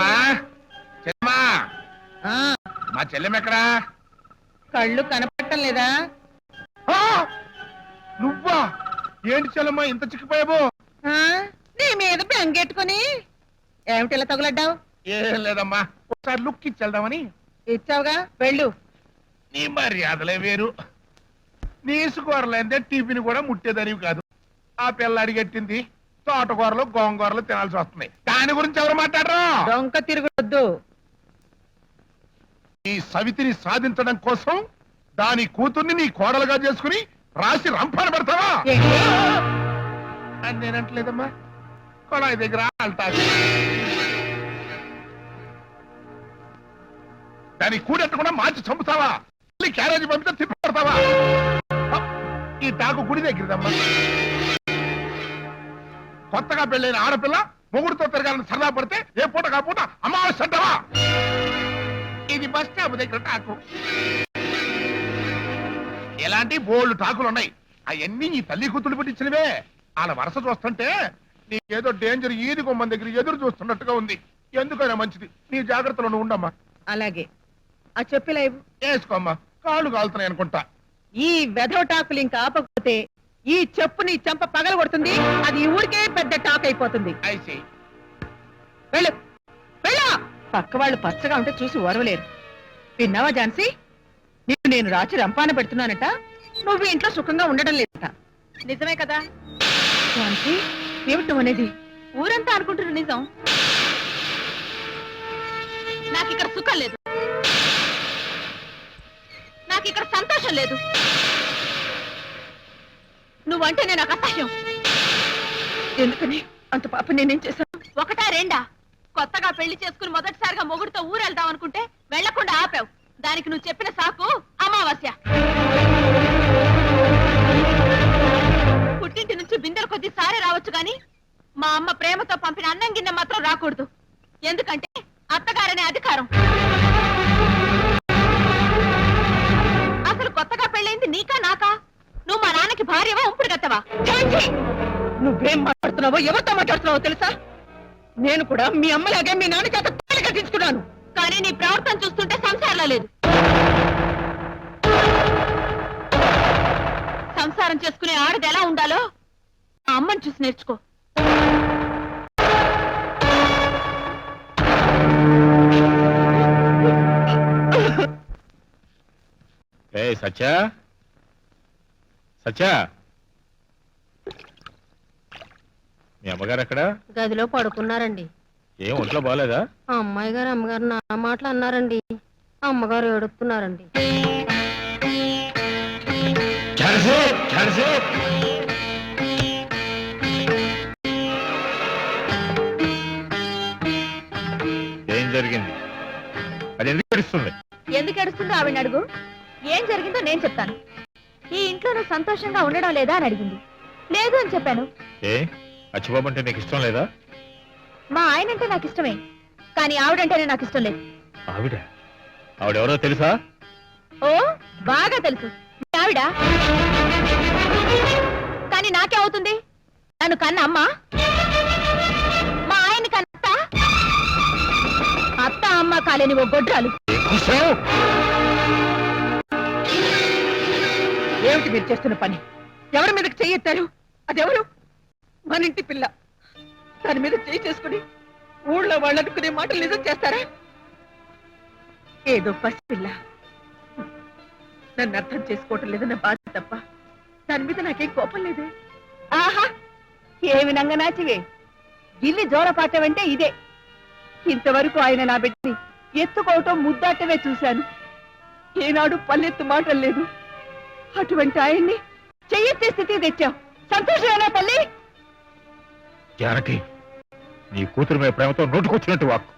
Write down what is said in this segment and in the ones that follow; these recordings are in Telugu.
చెల్లమ్మా? చెల్లమ్మా? ఆ. మా చెల్లెం ఎక్కడా కళ్ళు కనపడటం లేదా! నువ్వా? ఏంటి చెల్లమ్మా ఇంత చిక్కిపోయావు? ఆ? నీ మీద బెంగెట్టుకుని? ఏమిటి ఇలా తగులడ్డావు? ఏం లేదమ్మా ఒకసారి లుక్ ఇచ్చేద్దామని ఇచ్చావుగా? వెళ్ళు. నీ మర్యాదలే వేరు. నీసుకోరలేందే టిఫిన్ కూడా ముట్టేదనివి కాదు. ఆ పిల్ల అడిగెట్టింది తోటకూరలు గోంగూరలు తినాల్సి వస్తుంది. దాని గురించి ఎవరు మాట్లాడరు? డొంక తిరగొద్దు. ఈ సవితిని సాధించడం కోసం దాని కూతుర్ని నీ కోడలుగా చేసుకుని రాసి రంపాన పెడతావా? ఏంటి? అని నేనంటలేదమ్మా కొలాయి దగ్గర అల్టాసి దాని కూడెట్టకుండా మార్చి చంపుతావా? మళ్ళీ క్యారేజ్ పంపితే తిప్పి పెడతావా! ఈ టాకు గుడి దగ్గరదమ్మా. కొత్తగా పెళ్ళైన ఆడపిల్ల మొగుడుతో తిరగాలని సరదా పడితే ఏ పూట కా పూట అమావాస్య అంటావా ఇది బస్ స్టాప్ దగ్గర టాకు. ఎలాంటి బోల్డ్ టాకులు ఉన్నాయి అవన్నీ ఈ తల్లి కూతురు పెట్టించినవే. వాళ్ళ వరస చూస్తుంటే నీకేదో డేంజర్ ఈది కొమ్మని దగ్గర ఎదురు చూస్తున్నట్టుగా ఉంది. ఎందుకైనా మంచిది. నీ జాగ్రత్తలో నువ్వు ఉండమ్మా. అలాగే. ఆ చెప్పిలా ఇవ్వు. వేసుకోమ్మా. కాళ్ళు కాలుతున్నాయి అనుకుంటా ఈ వెధవ టాకులు ఇంకా ఆపకపోతే ఈ చెప్పు నీ చెంప పగల కొడుతుంది అది ఈ ఊరికే పెద్ద టాక్ అయిపోతుంది. ఐసి వెళ్ళు. వెళ్ళు. పక్క వాళ్ళు పచ్చగా ఉంటే చూసి ఓరవలేరు. విన్నావా ఝాన్సీ? నీకు నేను రాచి రంపాన పెడుతున్నానట నువ్వు ఇంట్లో సుఖంగా ఉండడం లేదట. నిజమే కదా? ఝాన్సీ ఏమిటి అనేది ఊరంతా అనుకుంటున్న నిజం. నాకు ఇక్కడ సుఖం లేదు. నాకు ఇక్కడ సంతోషం లేదు. నువ్వంటేనే నాకు అసహ్యం. ఎందుకని? అంత పాప నేనేం చేశాను? ఒకటా రెండా? కొత్తగా పెళ్ళి చేసుకుని మొదటిసారిగా మొగుడుతో ఊరెళ్దాం అనుకుంటే వెళ్ళకుండా ఆపావు. మాట్లాడుతున్నావో ఎవరితో మాట్లాడుతున్నావో తెలుసా? నేను కూడా మీ అమ్మలాగే మీ నాన్న చేత తాళి కట్టించుకున్నాను. కానీ నీ ప్రవర్తన చూస్తుంటే సంసారంలో లేదు. సంసారం చేసుకునే ఆడది ఎలా ఉండాలో మా అమ్మని చూసి నేర్చుకో. సత్యా. సత్యా. మీ అమ్మగారు ఎక్కడ? గదిలో పడుకున్నారండి. ఏం ఒంట్లో బాగాలేదా ఆ అమ్మాయి గారు అమ్మగారు నా మాటలు అన్నారండి. అమ్మగారు ఝాన్సీ ఏం జరిగింది? అది ఎందుకు ఏడుస్తుంది? ఎందుకు ఏడుస్తుందో ఆవిడ అడుగు. ఏం జరిగిందో నేను చెప్తాను. ఈ ఇంట్లో నువ్వు సంతోషంగా ఉండడం లేదా అని అడిగింది. లేదు అని చెప్పాను. ఏ? అచ్చిబాబు అంటే నీకు ఇష్టం లేదా? మా ఆయన అంటే నాకు ఇష్టమే. కానీ ఆవిడంటేనే నాకు ఇష్టం లేదు. ఆవిడ? ఆవిడెవరో తెలుసా? ఓ బాగా తెలుసు. మీ ఆవిడ? కానీ నాకే అవుతుంది? నన్ను కన్న అమ్మ? మా ఆయన కన్న అత్త? అత్త అమ్మ కాలేని ఓ గొడ్రాలు. ఏమిటి మీరు చేస్తున్న పని? ఎవరి మీదకి చెయ్యెత్తారు? అదెవరు? మన ఇంటి పిల్ల. దాని మీద చేయి చేసుకుని ఊళ్ళో వాళ్ళు అనుకునే మాటలు నిజం చేస్తారా? ఏదో పసిపిల్ల నన్ను అర్థం చేసుకోవటం లేదన్న బాధ తప్ప దాని మీద నాకేం కోపం లేదే. ఆహా ఏమి నంగనాచివే గిల్లి జోరపాటవంటే ఇదే. ఇంతవరకు ఆయన నా బిడ్డని ఎత్తుకోవటం ముద్దాటమే చూశాను. ఏనాడు పల్లెత్తు మాటలు లేదు. అటువంటి ఆయన్ని చెయ్యెత్తే స్థితి తెచ్చావు. సంతోషమేనా తల్లి? జానకి నీ కూతురు మీద ప్రేమతో నోటుకొచ్చినట్టు వాక్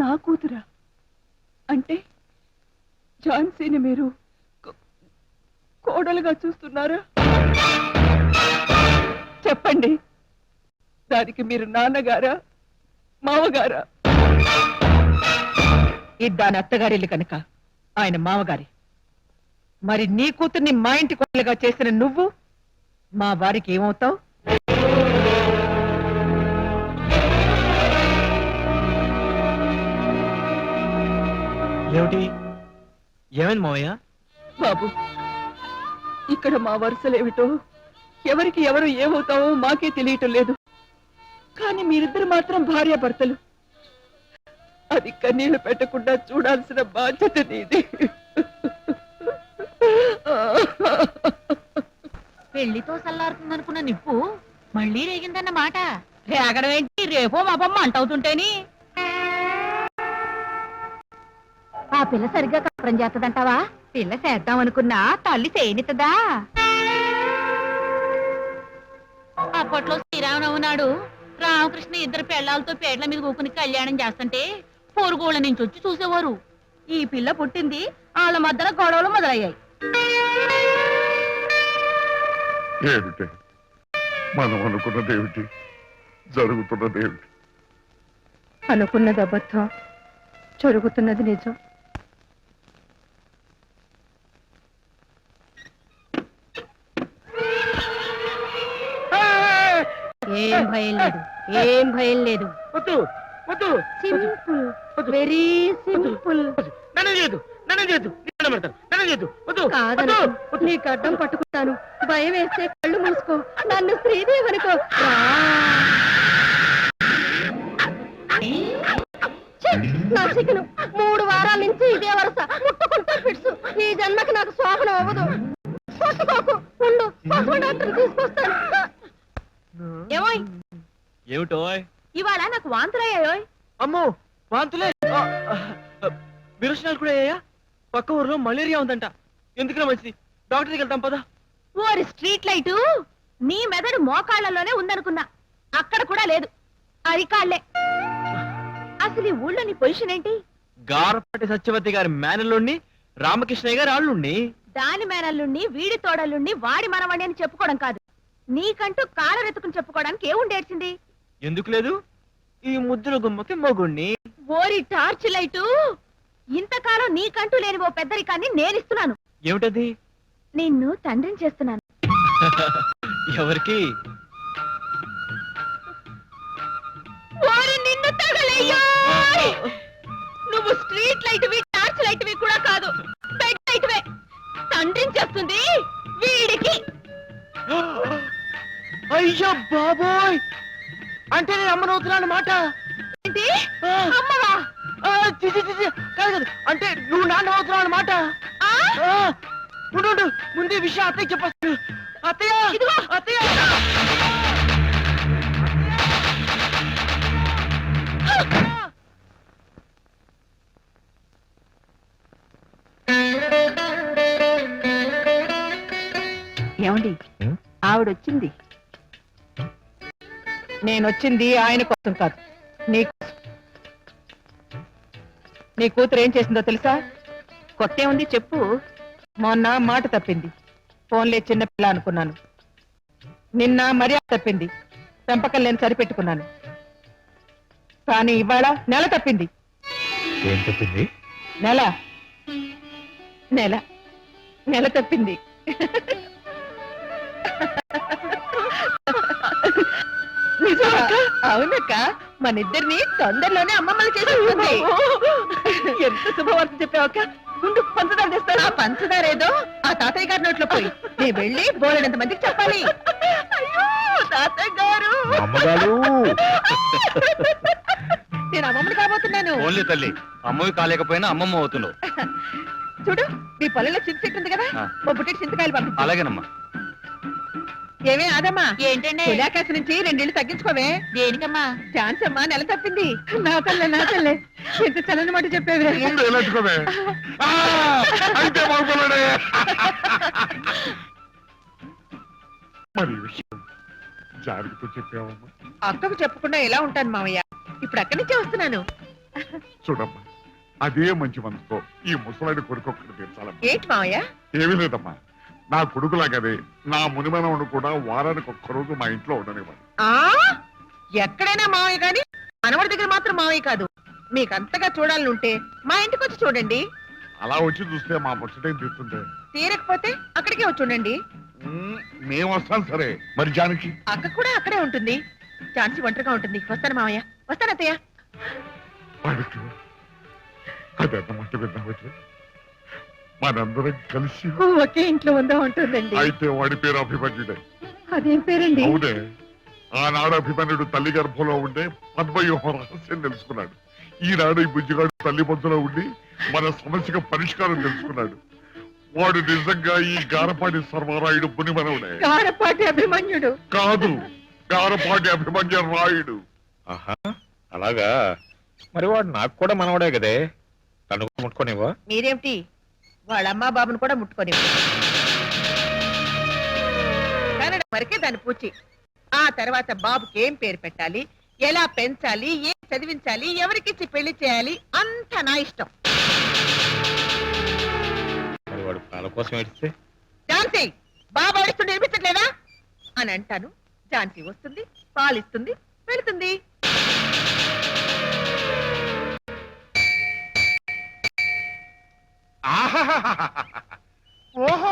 నా కూతురా? అంటే ఝాన్సీని మీరు కోడలుగా చూస్తున్నారా? చెప్పండి. దానికి మీరు నాన్నగారా? మామగారా? ఇది దాని అత్తగారిల్లు కనుక ఆయన మామగారి. మరి నీ కూతుర్ని మా ఇంటి కోడలుగా చేసిన నువ్వు మా వారికి ఏమవుతావు? ఏమిటి? ఏమైంది మావయ్య? బాబు ఇక్కడ మా వరుసలేమిటో ఎవరికి ఎవరు ఏమవుతామో మాకే తెలియటం లేదు. కానీ మీరిద్దరు మాత్రం భార్యాభర్తలు. అది కన్నీళ్ళు పెట్టకుండా చూడాల్సిన బాధ్యత నీది. పెళ్ళితో సల్లారుతుందనుకున్న నిప్పు మళ్ళీ రేగిందన్న మాట రేగడం ఏంటి? రేపో మాపమ్మ అంటవుతుంటేని. పిల్ల సరిగ్గా కాపురం చేస్తదంటావా? పిల్ల చేద్దాం అనుకున్నా తల్లి చేయనిత్తదా? అప్పట్లో శ్రీరామనవమి నాడు రామకృష్ణ ఇద్దరు పెళ్ళాలతో పేడ్ల మీద కూకుని కళ్యాణం చేస్తుంటే పొరుగుళ్ళ నుంచి వచ్చి చూసేవారు. ఈ పిల్ల పుట్టింది వాళ్ళ మధ్యన గొడవలు మొదలయ్యాయి. ఏమిటి? మనం అనుకున్నదేమిటి జరుగుతున్నదేమిటి అనుకున్నది అబద్ధం జరుగుతున్నది నిజం ఏం భయం లేదు. ఏం భయం లేదు. వద్దు వద్దు సింపుల్ వెరీ సింపుల్ నన్ను చేయదు నన్ను చేయదు నన్ను పెడతాను నన్ను చేయదు వద్దు కాదనుకో. నీ గడ్డం పట్టుకుంటాను. భయం వేస్తే కళ్ళు మూసుకో. నన్ను శ్రీదేవి అనుకో. నా చికెను మూడు వారాల నుంచి ఇదే వరస. ముట్టుకుంటా ఫిట్స్ ఈ జన్మకి నాకు శోభనం అవ్వదు. కొట్టుకోకు ఉండు. పశువు డాక్టర్ తీసుకొస్తాను. ఏమోయ్. ఏమిటో ఇవాళ నాకు వాంతులయ్యాయోయ్ అమ్మో వాంతులే? విరోచనాలు కూడా అయ్యాయా? పక్క ఊర్లో మలేరియా ఉందంట. ఎందుకురా మంచిది? డాక్టర్ వెళ్తాం పదా. ఓరి స్ట్రీట్ లైటు నీ మెదడు మోకాళ్ళలోనే ఉందనుకున్నా. అక్కడ కూడా లేదు. అరికాళ్ళే అసలు ఈ ఊళ్ళో నీ పొజిషన్ ఏంటి? గారపట్టి సత్యవతి గారి మేనల్లోని రామకృష్ణయ్య గారి ఆళ్ళుండి దాని మేనల్లుండి వీడి తోడలుండి వాడి మనవడి అని చెప్పుకోవడం కాదు. నీకంటూ కాలరెత్తుకుని చెప్పుకోవడానికి ఏముండేడ్చింది ఎందుకు లేదు? ఈ ముద్దుల గుమ్మకి మొగుణ్ణి. ఓరి టార్చ్ లైటు! ఇంతకాలం నీకంటూ లేని ఓ పెద్దరికాన్ని నేనిస్తున్నాను. ఏమిటది? నిన్ను తండ్రిని చేస్తున్నాను. ఎవరికి? ఓరి నిన్ను తగలయ్యో నువ్వు స్ట్రీట్ లైట్వి టార్చ్ లైట్వి కూడా కాదు. బెడ్ లైట్వే. తండ్రిని చేస్తుంది వీడికి. అయ్యో బాబోయ్! అంటే నేను అమ్మనవుతున్నాను మాట ఏంటి? అమ్మవా? కాదు కాదు. అంటే నువ్వు నాన్న అవుతున్నావు ఆ? ఆ, ఉండు ఉండు. ముందు ఈ విషయం అత్తయ్య చెప్పచ్చు. అత్తయ్య! ఇదిగో. అత్తయ్య! ఏమండి? ఉం? ఆవిడొచ్చింది నేనొచ్చింది ఆయన కోసం కాదు. నీ. నీ కూతురు ఏం చేసిందో తెలుసా? కొత్త ఉంది చెప్పు. మొన్న మాట తప్పింది. ఫోన్లే చిన్న పిల్ల అనుకున్నాను. నిన్న మర్యాద తప్పింది. పెంపకం నేను సరిపెట్టుకున్నాను. కానీ ఇవాళ నెల తప్పింది. ఏం చెప్పింది నెల. నెల. నెల తప్పింది? అవునక్క. మన ఇద్దరిని తొందరలోనే అమ్మమ్మలు చేసేస్తుంది ఎంత శుభవార్త చెప్పావక్క? ముందు పంచదార తెస్తాను ఆ పంచదార ఏదో ఆ తాతయ్య గారి నోట్లో పోయి. నేను వెళ్ళి బోలెడంత మందికి చెప్పాలి. అయ్యో తాతయ్య గారు. అమ్మగారు. నేను అమ్మమ్మని కాబోతున్నాను. ఓన్లీ తల్లి అమ్మవి కాలేకపోయినా అమ్మమ్మ అవుతున్నావు. చూడు మీ పొలంలో చింత చెట్టు ఉంది కదా. ఓ బుట్టెడు చింతకాయలు పంపించు అలాగేనమ్మా. ఏమే అదమ్మా ఏంటండి? తులాకాశ నుంచి రెండేళ్ళు తగ్గించుకోవే. దేనికమ్మా? ఛాన్స్ అమ్మా నెల తప్పింది. నా తల్లే నా తల్లే. ఎంత చల్లని మాట చెప్పేవే ముందు మరి విషయం జారితో చెప్పావమ్మా. అక్కకు చెప్పకుండా ఎలా ఉంటాను మామయ్య ఇప్పుడు అక్కడి నుంచే వస్తున్నాను. చూడమ్మా అదే మంచి మనసుతో ఈ ముసలాడి కొడుకు ఒక్కటి తీర్చాలమ్మా ఏంటి మామయ్య ఏమీ లేదమ్మా. నా కొడుకులాగదే నా మునిమనవుడు కూడా వారానికి ఒక్క రోజు మా ఇంట్లో ఉండనివ్వాలి ఆ? ఎక్కడైనా మామయ్య గాని మనవడి దగ్గర మాత్రం మామయ్య కాదు. మీకు అంతగా చూడాలనుంటే మా ఇంటికి వచ్చి చూడండి. అలా వచ్చి చూస్తే మా ముచ్చటేం తీస్తుంటే తీరకపోతే అక్కడికే వచ్చి ఉండండి. మ్మ్, మేము వస్తాం సరే. మరి జానకి? అక్క కూడా అక్కడే ఉంటుంది. ఛాన్సీ ఒంటరిగా ఉంటుంది. వస్తాను మామయ్య వస్తాను అత్తయ్య. వాడికి అదన్నమాట విన్నామటే మనందరం కలిసి ఒకే ఇంట్లో ఉందాం ఉంటుందండి అయితే వాడి పేరు అభిమన్యుడే. అదేం పేరండి? అవునే. ఆనాడు అభిమన్యుడు తల్లి గర్భంలో ఉండే పద్మవ్యూహం రహస్యం తెలుసుకున్నాడు. ఈనాడు ఈ బుజ్జిగాడు తల్లి పొద్దులో ఉండి మన సమస్యకు పరిష్కారం తెలుసుకున్నాడు. వాడు నిజంగా ఈ గారపాటి సర్వరాయుడు పునిమనవుడే కారపాటి అభిమన్యుడు. కాదు గారపాటి అభిమన్య రాయుడు. ఆహా అలాగా. మరి వాడు నాకు కూడా మనవడే కదే. తను కూడా ముట్టుకోనివ్వా? మీరేమిటి? వాళ్ళ అమ్మా బాబును కూడా ముట్టుకొని కన్నడ వరకే దాని పూచి ఆ తర్వాత బాబుకి ఏం పేరు పెట్టాలి ఎలా పెంచాలి ఏం చదివించాలి ఎవరికిచ్చి పెళ్ళి చేయాలి అంత నా ఇష్టం. వాడు పాల కోసం ఏడిస్తే? ఝాన్సీ బాబు వినిపించట్లేదా? అని అంటాను. ఝాన్సీ వస్తుంది పాలిస్తుంది వెళుతుంది. ఓహో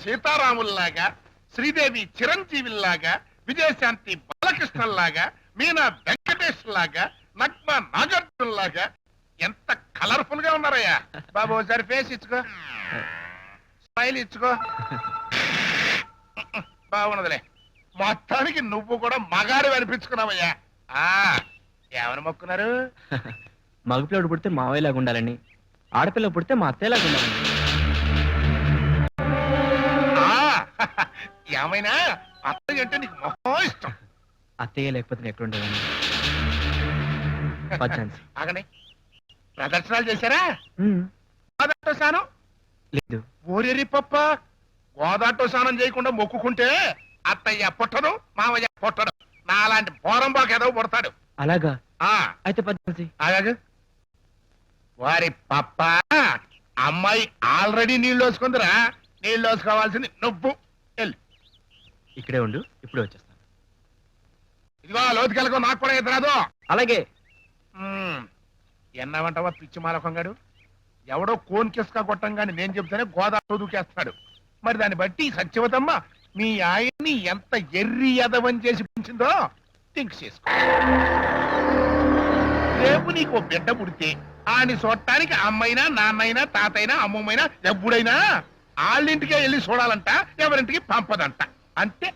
సీతారాముల్లాగా శ్రీదేవి చిరంజీవిల్లాగా విజయశాంతి బాలకృష్ణల్లాగా మీనా వెంకటేష్ లాగా నగ్మ నాగార్జున లాగా ఎంత కలర్ఫుల్గా ఉన్నారయ్యా బాబు ఒకసారి ఫేస్ ఇచ్చుకో స్మైల్ ఇచ్చుకో బాగున్నదిలే మొత్తానికి నువ్వు కూడా మగాడు అనిపించుకున్నావయ్యా ఆ మొక్కున్నారు మగపిల్లడు పుడితే మావయ్యలాగా ఉండాలని ఆడపిల్ల పుడితే మా అత్తయ్యలాగా ఉండాలని. ఆ ఏమైనా? అత్తయ్య అంటే నీకు మొహం ఇష్టం. అత్తయ్య లేకపోతే నేను ఎక్కడ పచ్చాన్సి ఆగండి. ప్రదర్శనలు చేశారా? గోదాటో స్నానం? లేదు. ఊరేరి పప్ప గోదాటో స్నానం చేయకుండా మొక్కుకుంటే అత్తయ్య పుట్టడు మామయ్య పుట్టడు. నాలాంటి పోరంబాకు ఏదో పుడతాడు. అలాగా? ఆ. అయితే పచ్చాన్సి ఆగాగు. వారి పప్ప అమ్మాయి ఆల్రెడీ నీళ్ళు వేసుకుందిరా. నీళ్ళు వేసుకోవాల్సింది నువ్వు. వెళ్ళు. ఇక్కడే ఉండు ఇప్పుడే వచ్చేస్తాను. ఇదిగో లోతుకెళ్ళకో నాకు కూడా ఎదురాదు అలాగే. ఎన్నవంటవా పిచ్చి మాలకంగాడు ఎవడో కోన్ కిస్కా కొట్టంగాని నేను చెప్తేనే గోదావరి దూకేస్తాడు. మరి దాన్ని బట్టి సత్యవతమ్మ మీ ఆయన్ని ఎంత ఎర్రి ఎదవని చేసి పెంచిందో థింక్ చేసుకో. రేపు నీకు బిడ్డ పుడితే ఆని చూడటానికి అమ్మైనా నాన్నైనా తాతైనా అమ్మమ్మైనా ఎప్పుడైనా వాళ్ళింటికే వెళ్ళి చూడాలంట ఎవరింటికి పంపదంట. అంతే.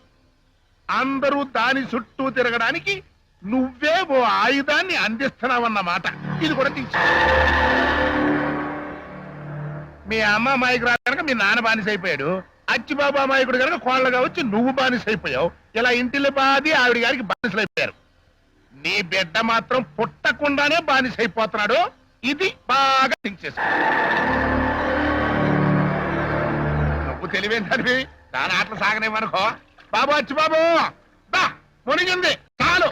అందరూ దాని చుట్టూ తిరగడానికి నువ్వే ఓ ఆయుధాన్ని అందిస్తున్నావన్నమాట. ఇది కూడా తీసు. మీ అమ్మ అమాయకుడు కనుక మీ నాన్న బానిస అయిపోయాడు అచ్చిబాబు అమాయకుడు కనుక కోళ్ళగా వచ్చి నువ్వు బానిస అయిపోయావు ఇలా ఇంటిల్లి బాది ఆవిడ గారికి బానిసలు అయిపోయారు నీ బిడ్డ మాత్రం పుట్టకుండానే బానిస అయిపోతున్నాడు ఇది బాగా థింక్ చేసుకో. నువ్వు తెలివేం దాని ఆటలు సాగనేమనుకో బాబు వచ్చి బాబు. దా మునిగింది. చాలు.